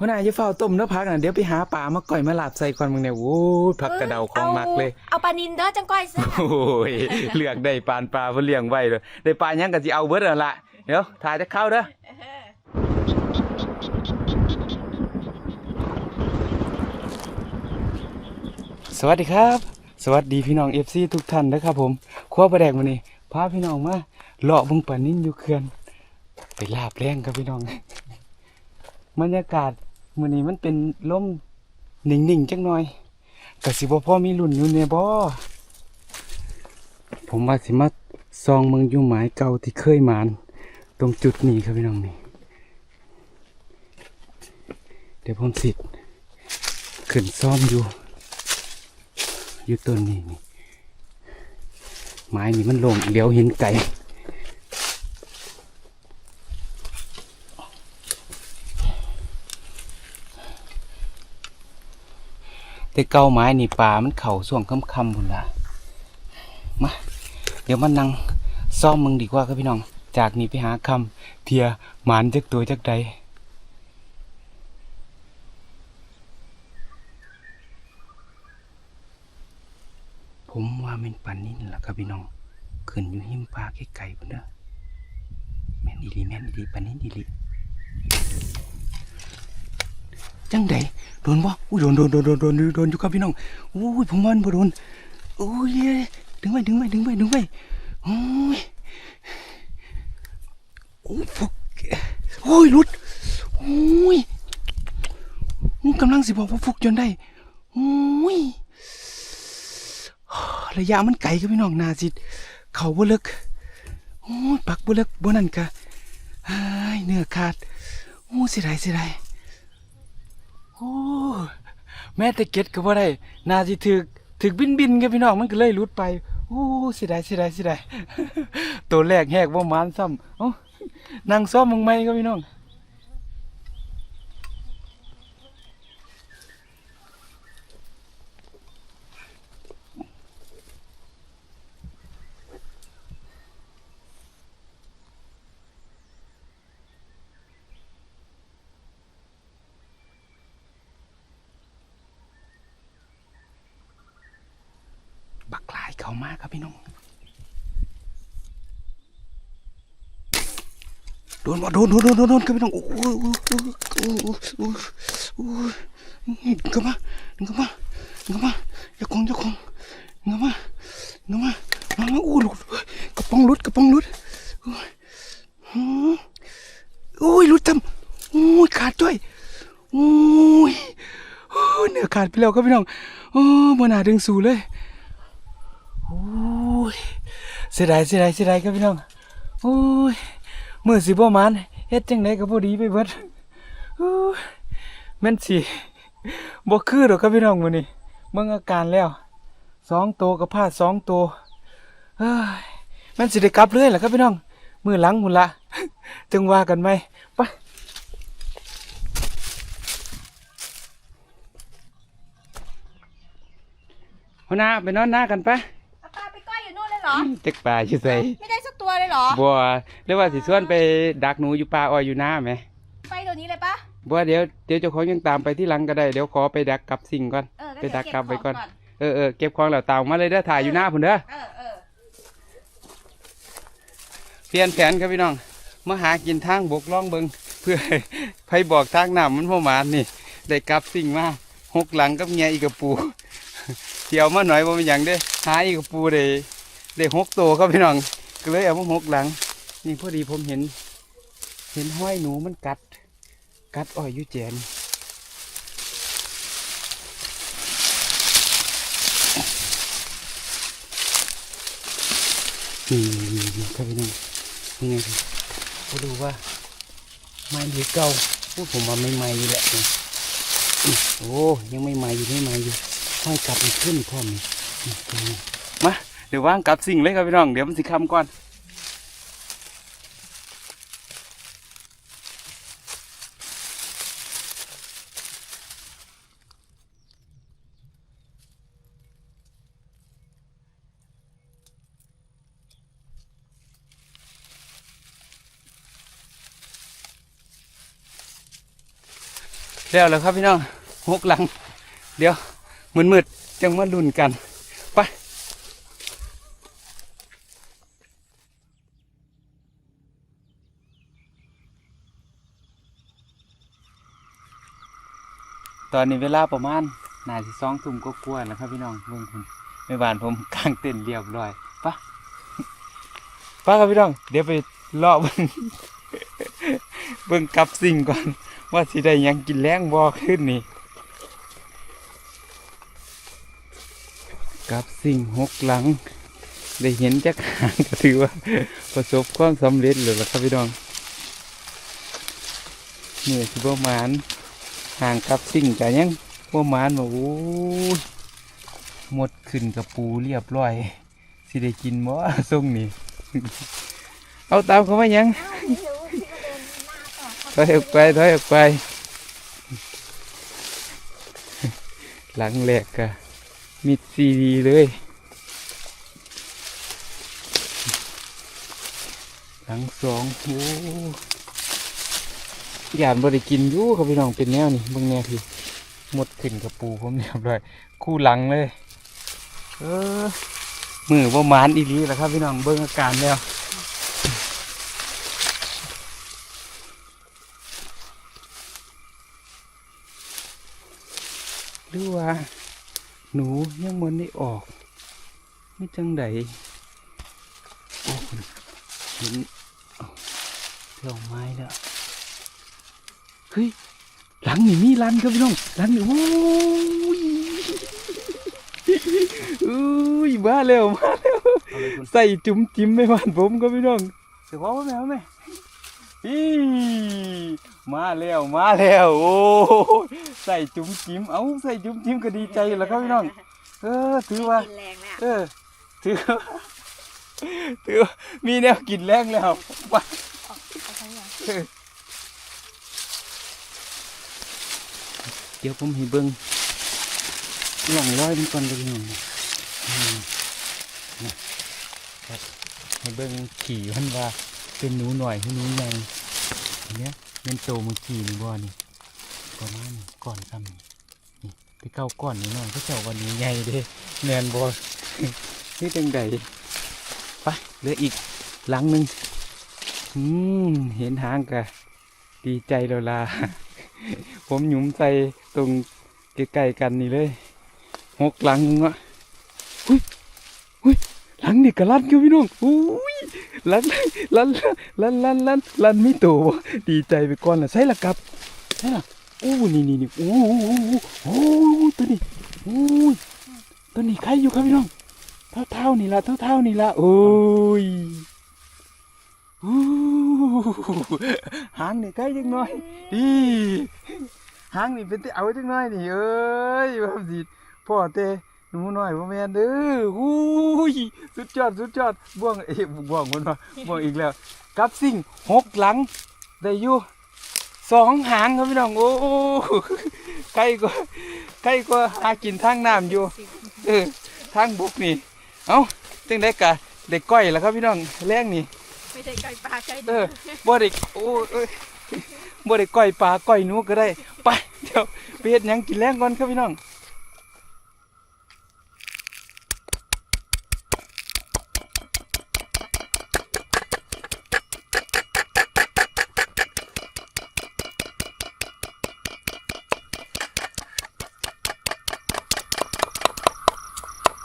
หัวหน้าจะเฝ้าต้มเนื้อพักน่ะเดี๋ยวไปหาปลามาก่อยมาลาบใส่ก่อนมึงเนี่ยโอ้ยผักกระเดาของมักเลย เอาปลานินเด้อจังก้อยแซ่บโอ้ยเลือกได้ปานปลาเพื่อเลี้ยงไว้เลยได้ปลายังก็สิเอาเบิดนั่นล่ะเดี๋ยวถ่ายจะเข้าเด้อสวัสดีครับ สวัสดีพี่น้อง FC ทุกท่านนะครับผมครัวประแดกมื้อนี้พาพี่น้องมาเลาะเบึงปลานิ่นอยู่เขื่อนไปลาบแรงครับพี่น้องบรรยากาศ มื้อนี้มันเป็นลมหนิ่งๆจังหน่อยก็สิบ่พ่อมีรุ่นอยู่แน่บ่ผมว่าสิมาซองเมืองอยู่หมายเก่าที่เคยหมาน ตรงจุดนี้ครับพี่น้องนี่เดี๋ยวผมสิขึ้นซ่อมอยู่ อยู่ต้นนี้นี่ไม้นี่มันลงเดียวเห็นไก่ แต่เก่าไม้นี่ป่ามันเข่าส่วงค่ำๆพุ่นละมาเดี๋ยวมานั่งซ่อมมึงดีกว่าครับพี่น้อง จากนี้ไปหาคำเทียหมานจักตัวจักใดผมว่าเป็นปันนี่แหละครับพี่น้องขึ้นอยู่หิมปลาไกลๆพุ่นเด้อแม่นอีลีแม่นอีลีปันนี่อีลี จังใดโดนบ่อุ้ยโดนโดนโดนโดนโดนโดนอยู่ครับพี่น้องอุ้ยผมมันบ่โดนอุ้ยดึงไว้ดึงไว้ดึงไว้ดึงไว้โอ้ยโอ้ฟุกโอ้ยหลุดโอ้ยกูกำลังสิบอกว่าฟุกจนได้โอ้ยระยะมันไกลครับพี่น้องนาสิเขาบ่เลิกโอ้ยปักบ่เลิกบ่นั่นกะเฮ้ยเนื้อขาดโอ้เสียดายเสียดาย โอ้แม้แต่เก็ตก็บ่ได้นาสิถึกถึกบินบินๆครับพี่น้องมันก็เลยลุดไปโอ้เสียดายเสียดายเสียดายตัวแรกแหกว่ามานซ้ำเอ้านั่งซ้อมมึงไหมครับพี่น้อง บักหลายเขามากครับพี่น้องโดนบ่โดนโดนโดนโดนโดนครับพี่น้องโอ้โหโอ้โหโอ้โหดึงเข้ามาดึงเข้ามาดึงเข้ามาอย่าคงอย่าคงดึงเข้ามาดึงเข้ามามามาโอ้หลุดกระป๋องหลุดกระป๋องหลุดโอ้ยหลุดทำโอ้ยขาดด้วยโอ้ยโอ้ยเนื้อขาดไปแล้วครับพี่น้องโอ้บนาดึงสูเลย โอ้ยเสียดายเสียดายเสียดายครับพี่น้องโอ้ยมือสิบ่มานเฮ็ดจังไดก็บ่ดีไปเบิดโอ้ยแม่นสิบ่คือดอกครับพี่น้องมื้อนี้เบิ่งอาการแล้วสองโตวกับพลาดสองโตวเฮ้ยม่นสิได้กลับเลยล่ะครับพี่น้อง มือหลังพุ่นละจึงว่ากันไหมไปหัวหน้าไปนอนหน้ากันไป เลยเหรอเจ็กปลาอยู่ใส่ไม่ได้สักตัวเลยเหรอบัวเรียกว่าสิส่วนไปดักหนูอยู่ป่าอ้อยอยู่หน้าไหมไปเดี๋ยวนี้เลยปะบัวเดี๋ยวเดี๋ยวเจ้าของยังตามไปที่หลังก็ได้เดี๋ยวขอไปดักกับสิ่งก่อนเออไปดักกลับเยวไว้ก่อนเบขงเออเออเก็บของแล้วตามมาเลยเด้อถ่ายอยู่หน้าพุ่นเด้อเออเออเปลี่ยนแผนครับพี่น้องมาหากินทางบกล่องเบิงเพื่อให้ไผบอกทางน้ำมันพ่อมานนี่ ได้กลับสิ่งมาหกหลังกับเงียอีกกระปูเที่ยวมาหน่อยบ่เป็นหยังเด้อหาอีกกระปูได้ ได้หกตัวครับพี่น้อง ก็เลยเอามาหกหลัง นี่พอดีผมเห็น เห็นห้อยหนูมันกัด กัดอ้อยอยู่แจนนี่นี่ครับพี่น้องนี่ไงครับก็ดูว่าไม้หรือเก่าโอ้ผมว่าไม่ใหม่อยู่แหละนี่โอ้ยังไม่ใหม่อยู่ไม่ใหม่อยู่ห้อยกลับขึ้นพร้อมนี่นี่ตรงนี้มา เดี๋ยวว่างกลับสิ่งเลยครับพี่น้อง เดี๋ยวมันสิคำก่อนแล้วแล้วครับพี่น้องหกหลัง เดี๋ยวมืดๆจังมาลุ้นกัน ตอนนี้เวลาประมาณนาสิสองทุ่มก็กลัวาๆแล้วครับพี่น้องเบิ่งคุณในบ้านผมกางเต็นท์เรียบร้อยไปะป้าครับพี่น้อง เดี๋ยวไปเลาะเบิ่งเบิ่งกับสิ่งก่อน ว่าสิได้ยังกินแรงบ่ขึ้นนี่กับสิ่งหกหลัง ได้เห็นจักหางก็ถือว่า ประสบความสำเร็จเลยละครับพี่น้องนี่คือประมาณ ห่างกับสิ่งกันยังประมาณว่าโอ้ยหมดขึ้นกับปูเรียบร้อยสิได้กินบ่ทรงนี้เอาตามเขามายังถอยออกไปถอยออกไป หลังแหลกกะมิดซีดีเลย หลังสองโอ้ ยานบริกินยู่ครับพี่น้องเป็นแนวนี่เบางแนวพี่หมดขึ้นกับปูผมเรียบร้อยคู่หลังเลย เออมือประมาณอีหลีแหละครับพี่น้องเบิ่งอาการแล้วหรือว่า หนูยังมันได้ออกไม่จังใดโอ้คุณเห็นเอาไม้แล้ว ฮ้ยหลังนี่มีรันครับพี่น้องหลังนี่โอ้ยอุ้ยมาแล้วมาแล้วใส่จุ๋มจิ้มไม่บ้านผมครับพี่น้องเดี๋ยวว่าแม่แม่อีมาแล้วมาแล้วโอ้ยใส่จุ๋มจิ้มเอ้าใส่จุ๋มจิ้มก็ดีใจแล้วครับพี่น้องเออถือว่ากินแรงแล้วเออถือว่าถือว่ามีแนวกินแรงแล้วไป เดี๋ยวผมให้เบิ้งหล่องร้อยมันก่อนเลยพี่น้องอืมนะครับให้เบิ้งขี่มันว่าเป็นหนูหน่อยให้หนูใหญ่เนี้ยเป็นโตเมื่อกี้นี่บ่นี่ประมาณนี้ก่อนซ้ำนี่ไปเก้าก้อนนี่หน่อยก็เจ้าวันนี้ใหญ่เด้แมนบอนี่จังใดไปเหลืออีกหลังหนึ่งอืมเห็นหางกะดีใจแล้วล่ะ ผมหยุมใส่ตรงใกล้ๆกันนี่เลยหกหลังวะอุ้ยอุ้ยหลังนี่กระลันกันพี่น้องอุ้ยหลันหลันหลันหลันหลันหลันไม่โตวดีใจไปก่อนละใช่ละครับใช่ละโอ้นี่นี่นี่โอ้โหโอ้โหตัวนี้โอ้ยตัวนี้ใครอยู่ครับพี่น้องเท่าเท่านี่ละเท่าเท่านี่ละโอ้ย หางนี่ใกล้จังน่อยดีหางนี่เป็นที่เอาจังน่อยนี่เอ้ยว่าสิพ่อเตหนูน้อยพ่อแม่เด้ออู้ยสุดยอดสุดยอดบ่วงเอ้บ่วงมันมาบ่วงอีกแล้วกับสิ่งหกหลังได้อยู่สองหางครับพี่น้องโอ้ใกล้กว่าใกล้กว่าหากินทางน้ำอยู่เออทางบุกนี่เอ้าตึงได้กะเด็กก้อยแล้วครับพี่น้องแรงนี่ ไม่ได้ไก่ปลาไก่เออบ่เด็กโอ้ยบ่ได้ก้อยปลาก้อยหนูก็ได้ ไปเดี๋ยวไปเฮ็ดหยังกินแรงก่อนครับพี่น้อง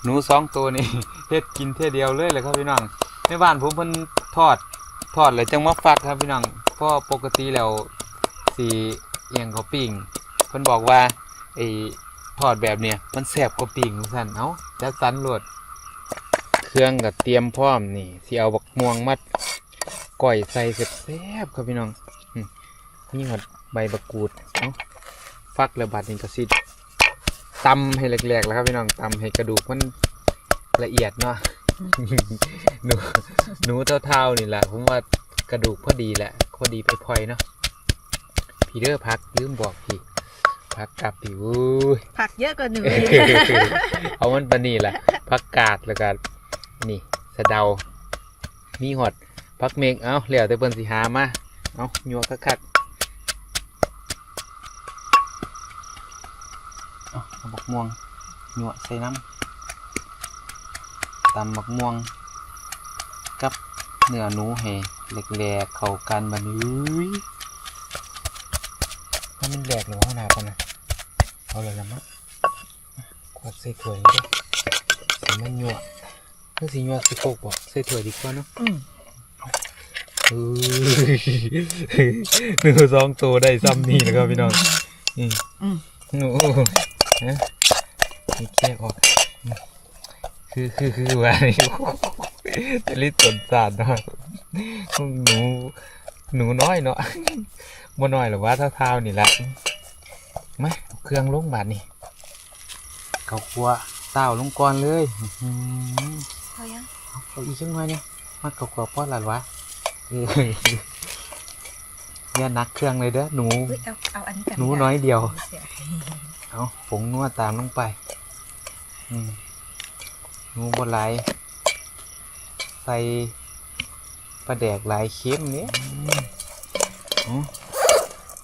หนูสองตัวนี่เฮ็ดกินเท่เดียวเลยเลยครับพี่น้อง ในบ้านผมเพิ่นทอดทอดเลยจังมาฟักครับพี่น้องเพราะปกติแล้วสีเอียงเขาปิ้งเพิ่นบอกว่าไอ้ทอดแบบเนี้ยมันแซ่บกว่าปิ้งสั่นเอ้าจัดสรรโลดเครื่องก็เตรียมพร้อมนี่สิเอาบักม่วงมัดก้อยใส่เสร็จแซ่บครับพี่น้องนี่หมดใบบักกูดเอาฟักแล้วบัดนี้ก็สิตำให้แหลกๆแล้วครับพี่น้องตำให้กระดูกมันละเอียดเนาะ หนูหนูเท่าๆนี่แหละผมว่ากระดูกพอดีแหละพอดีไปพลอยๆเนาะพี่เด้อพักลืมบอกพี่พักกลับพี่วุ้ยผักเยอะกว่าหนูเอามันปานนี่แหละพักกาดแล้วก็นี่สะเดา มีหอดพักเมงเอ้าแล้วแต่เพิ่นสิหามาเอ้ายัวคักๆเอาเอาบักม่วงหยวใส่น้ำ ตำบักม่วง กับเนื้อหนูให้แหลกๆเข้ากันบัดนี้อุ้ยถ้ามันแหลกหรือว่าหนาปะนะเอาเลยละมั้งขวดใส่ถ้วยนี่เด้สีมันหยวเพื่อสีหยวสีโคกบ่ใส่ถ้วยดีกว่าเนาะอืมเฮ้ยหนึ่งสองตัวได้ซ้ำนี่นะครับพี่น้องอืมอืมโอ้โหฮะนี่แค่ออกอืม คือคือคือว่านี่ตะลิดตนสารเนาะหนูหนูน้อยเนาะบ่น้อยหรอกว่าเท่าๆนี่แหละมาเอาเครื่องลงบาดนี่เขาครัวเต้าลงก่อนเลยอื้อหือเขายังเอาอีกจังหน่อยนี่มาเขาครัวป้อนหลานวะเอออย่านักเครื่องเลยเด้อหนูเฮ้ยเอาเอาอันนี้กันหนูน้อยเดียวเสียเอาผงนัวตามลงไป อืม หนูบนไหลายใส่ปลาแดกหลายเค็มเนี่ยอ๋อ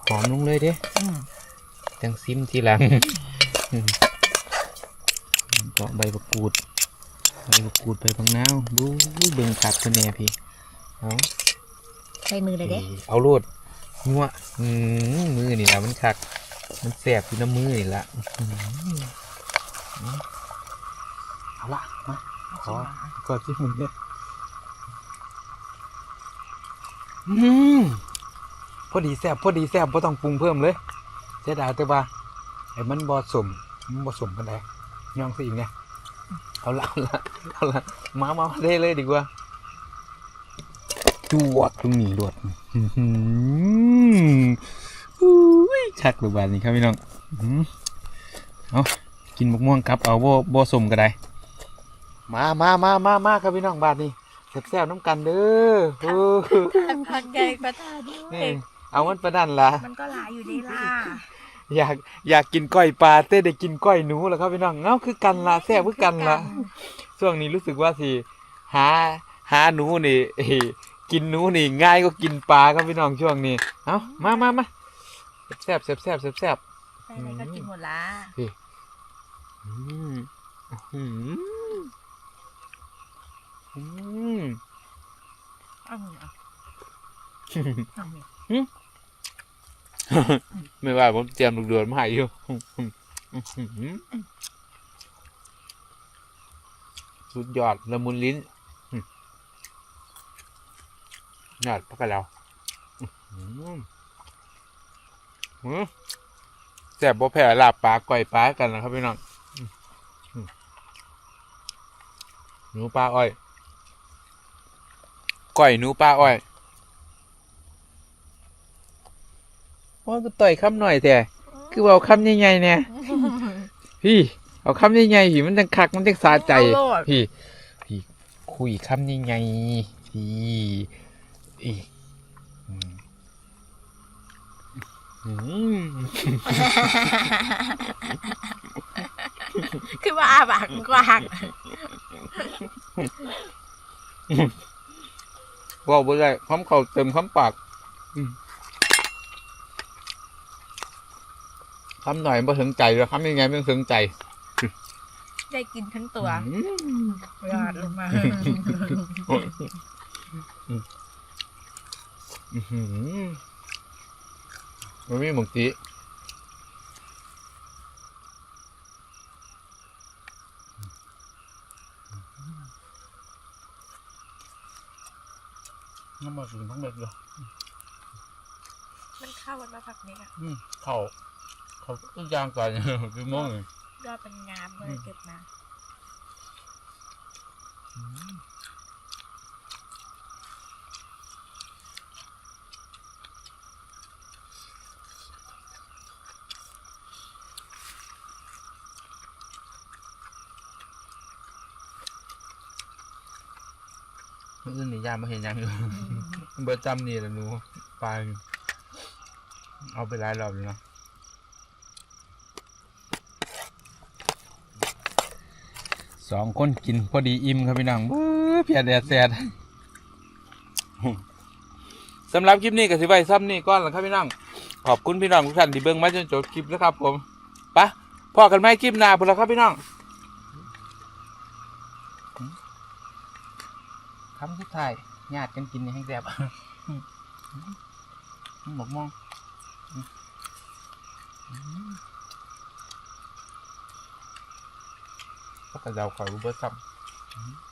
หอมลงเลยเด้อืมจังซิมทีหลังอืมก็ใบมะกรูดใบมะกรูดใบบางนาวดูเบิ่งขัดคะแนนพี่เอาใช้มือเลยเด้เอาโลดงัวอืมมือนี่ละมันคักมันแสบที่น้ำมือนี่ละอื้อหือ เอาละมาขอก่อนที่มึงเนี่ยอืมพอดีแซ่บพอดีแซ่บบ่ต้องปรุงเพิ่มเลยเสียดายแต่ว่าไอ้มันบ่สมมันบ่สมกันได้ย่องซะอีกเนี่ยเอาละเอาละเอาละมามาเด้เลยดีกว่าจวดตรงนี้ดวดอื้อหืออุ้ยชักหรือบาดนี้ครับพี่น้องอื้อหือเอากินมะม่วงครับเอาบ่บ่สมก็ได้ มามามามามาครับพี่น้องบาดนี้แซ่บๆน้ำกันเด้อเออทานพันใหญ่ประทานด้วนี่ยเอามันประดันละมันก็หลายอยู่ดีล่ะอยากอยากกินก้อยปลาเต้ได้กินก้อยหนูแล้วครับพี่น้องเอ้าคือกันละแซ่บคือกันละช่วงนี้รู้สึกว่าสิหาหาหนูนี่เอ้ยกินหนูนี่ง่ายก็กินปลาครับพี่น้องช่วงนี้เอามามามาแซ่บแซ่บแซ่บแซ่บแซ่บใส่อะไรก็กินหมดละอืมอืมอื มเอาหนึ่งเอาเอาหนึ่งไม่ว่าผมเตรียมลูกเดือนมาให้อยู่สุดยอดละมุนลิ้นยอดพักกันแล้วอืมอืมแซ่บบ่แพ้ลาบปลาก่อยปลากันนะครับพี่น้องอืมอืมหนูปลาอ้อย ก่อยหนูปลาอ้อยว่าก็ต่อยคำหน่อยแต่คือว่าเอาคำใหญ่ๆเนี่ยพี่ เอาคำใหญ่ๆพี่มันจังคักมันจังสาใจเอาโลดพี่พี่คุยคำใหญ่ๆพี่อีอืมอืมคือว่าอาบากกว้าง ว่าบ่ได้คำเขาเต็มคำปากอืมคำหน่อยบ่ถึงใจเลยคำยังไงไม่ถึงใจ ได้กินทั้งตัวอืมยอดลงมาอื้อหือมันมีหมกจี น้ำมันถึงทั้งเม็ดเลยมันเข้ากันมาผักนี้อะอืมเขาเขาต้นยางก่อนคือโม่งเลยยอดเป็นงามเลยเก็บมา เมื่อคืนนี่ยามมาเห็นยังอยู่เบอร์จำนี่แหละหนูปลาอยู่เอาไปหลายรอบอยู่เนาะสองคนกินพอดีอิ่มครับพี่น้องบื้อเพียแดดแสดสำหรับคลิปนี้ก็สิไว้ซ้ำนี่ก่อนละครับพี่น้องขอบคุณพี่น้องทุกท่านที่เบิ่งมาจนจบคลิปนะครับผมไปะพอกันไหมคลิปหน้าพุ่นละครับพี่น้อง คำสุดท้ายญาติกันกินนี่ให้แซ่บหมกมองก็กระเดาข่อยรูเบิร์ซ้ำ